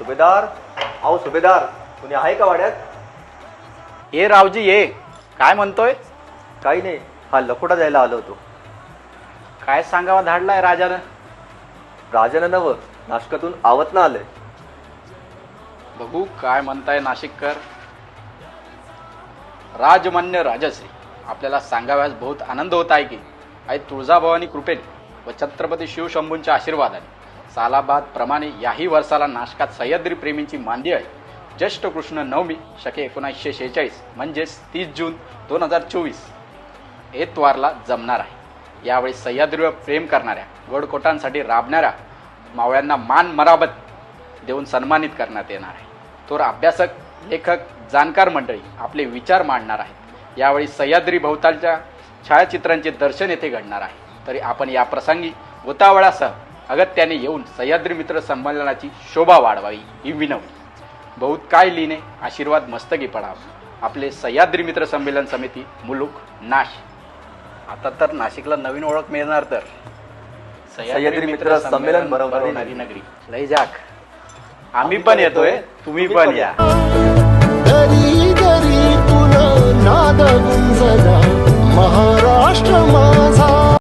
सुभेदार. अहो सुभेदार कुणी आहे का वाड्यात? ये रावजी ये. काय म्हणतोय? काही नाही हा लकोटा द्यायला आलो होतो. काय सांगावा धाडलाय राजानं? राजानं नव नाशकातून आवत ना आलंय. बघू काय म्हणताय नाशिककर. राजमान्य राजश्री आपल्याला सांगाव्यास बहुत आनंद होत आहे की. आई तुळजाभवानी कृपेने व छत्रपती शिवशंभूंच्या आशीर्वादाने. सालाबाद प्रमाणे याही वर्षाला नाशकात सह्याद्री प्रेमींची मांदी आहे. ज्येष्ठ कृष्ण नवमी शके एकोणीसशे शेहेचाळीस म्हणजेच तीस जून दोन हजार चोवीस. एतवारला जमणार आहे. यावेळी सह्याद्रीवर प्रेम करणाऱ्या गडकोटांसाठी राबणाऱ्या मावळ्यांना मान मराबत देऊन सन्मानित करण्यात येणार आहे. थोर अभ्यासक लेखक जाणकार मंडळी आपले विचार मांडणार आहेत. यावेळी सह्याद्री भोवतालच्या छायाचित्रांचे दर्शन येथे घडणार आहे. तरी आपण या प्रसंगी उतावळासह अगत्याने येऊन सह्याद्री मित्र संमेलनाची शोभा वाढवावी ही विनवणी. बहुत काय लिहिणे आशीर्वाद मस्तकी पडावा. आपले सह्याद्री मित्र संमेलन समिती मुलुक नाश. आता तर नाशिकला नवीन ओळख मिळणार तर. सह्याद्री मित्र संमेलन भरवणारी नगरी लय जाक. आम्ही पण येतोय तुम्ही पण या.